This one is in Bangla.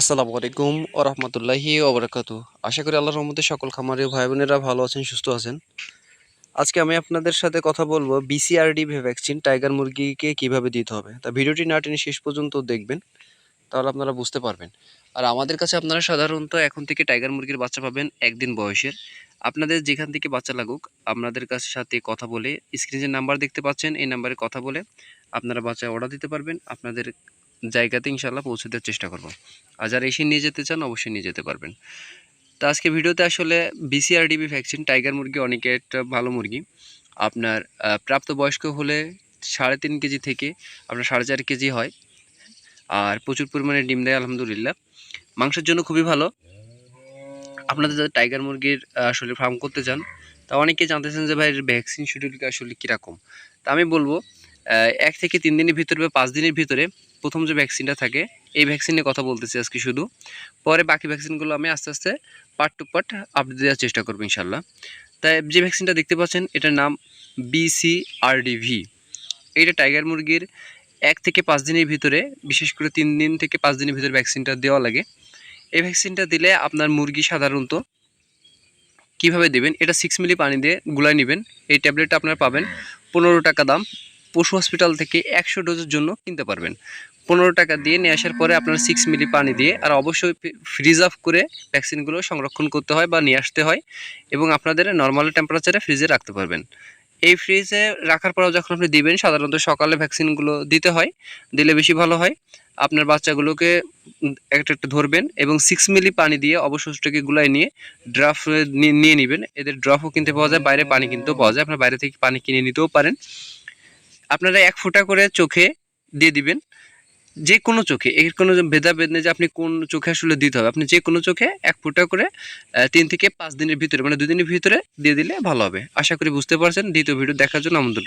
আসসালামু আলাইকুম ও রহমতুল্লাহি ওবরাকাতু আশা করি আল্লাহর রহমতে সকল খামারি ভাই বোনেরা ভালো আছেন, সুস্থ আছেন। আজকে আমি আপনাদের সাথে কথা বলব বিসিআরডি ভ্যাকসিন টাইগার মুরগিকে কীভাবে দিতে হবে। তা ভিডিওটি না টেনে শেষ পর্যন্ত দেখবেন, তাহলে আপনারা বুঝতে পারবেন। আর আমাদের কাছে আপনারা সাধারণত এখন থেকে টাইগার মুরগির বাচ্চা পাবেন একদিন বয়সের। আপনাদের যেখান থেকে বাচ্চা লাগুক, আপনাদের কাছে সাথে কথা বলে স্ক্রিনে নাম্বার দেখতে পাচ্ছেন, এই নাম্বারে কথা বলে আপনারা বাচ্চা অর্ডার দিতে পারবেন। আপনাদের জায়গাতে ইনশাল্লাহ পৌঁছে দেওয়ার চেষ্টা করব। আর যারা এসে নিয়ে যেতে চান, অবশ্যই নিয়ে যেতে পারবেন। তো আজকে ভিডিওতে আসলে বিসিআরডিবি ভ্যাকসিন টাইগার মুরগি অনেকে একটা ভালো মুরগি। আপনার প্রাপ্তবয়স্ক হলে সাড়ে তিন কেজি থেকে আপনার সাড়ে চার কেজি হয়। আর প্রচুর পরিমাণে ডিম দেয়, আলহামদুলিল্লাহ। মাংসের জন্য খুবই ভালো। আপনাদের যাদের টাইগার মুরগির আসলে ফার্ম করতে চান, তা অনেকে জানতেছেন যে ভাই ভ্যাকসিন শিডিউলটা আসলে কীরকম? তা আমি বলব এক থেকে তিন দিনের ভিতরে বা পাঁচ দিনের ভিতরে প্রথম যে ভ্যাকসিনটা থাকে, এই ভ্যাকসিনের কথা বলতেছি আজকে শুধু। পরে বাকি ভ্যাকসিনগুলো আমি আস্তে আস্তে পার্ট টু পার্ট আপডেট দেওয়ার চেষ্টা করব ইনশাল্লাহ তাই যে ভ্যাকসিনটা দেখতে পাচ্ছেন, এটার নাম বিসিআরডিভি এটা টাইগার মুরগির এক থেকে পাঁচ দিনের ভিতরে, বিশেষ করে তিন দিন থেকে পাঁচ দিনের ভিতরে ভ্যাকসিনটা দেওয়া লাগে। এই ভ্যাকসিনটা দিলে আপনার মুরগি সাধারণত কীভাবে দেবেন? এটা সিক্স মিলি পানি দিয়ে গুলায় নেবেন। এই ট্যাবলেটটা আপনারা পাবেন পনেরো টাকা দাম। পশু হসপিটাল থেকে একশো ডোজের জন্য কিনতে পারবেন। পনেরো টাকা দিয়ে নিয়ে আসার পরে আপনার সিক্স মিলি পানি দিয়ে আর অবশ্যই ফ্রিজ অফ করে ভ্যাকসিনগুলো সংরক্ষণ করতে হয় বা নিয়ে আসতে হয় এবং আপনাদের নর্মাল টেম্পারেচারে ফ্রিজে রাখতে পারবেন। এই ফ্রিজে রাখার পরেও যখন আপনি দিবেন, সাধারণত সকালে ভ্যাকসিনগুলো দিতে হয়, দিলে বেশি ভালো হয়। আপনার বাচ্চাগুলোকে একটা একটা ধরবেন এবং সিক্স মিলি পানি দিয়ে অবশিষ্টকে গুলাই নিয়ে ড্রাফ নিয়ে নেবেন। এদের ড্রপও কিনতে পাওয়া যায়, বাইরে পানি কিনতেও পাওয়া যায়। আপনার বাইরে থেকে পানি কিনে নিতেও পারেন। আপনারা এক ফোঁটা করে চোখে দিয়ে দিবেন। যে কোনো চোখে, এর কোনো ভেদাভেদ নেই যে আপনি কোন চোখে আসলে দিতে হবে। আপনি যে কোনো চোখে এক ফোঁটা করে তিন থেকে পাঁচ দিনের ভিতরে মানে দুদিনের ভিতরে দিয়ে দিলে ভালো হবে। আশা করি বুঝতে পারছেন। দ্বিতীয় ভিডিও দেখার জন্য আমন্ত্রণ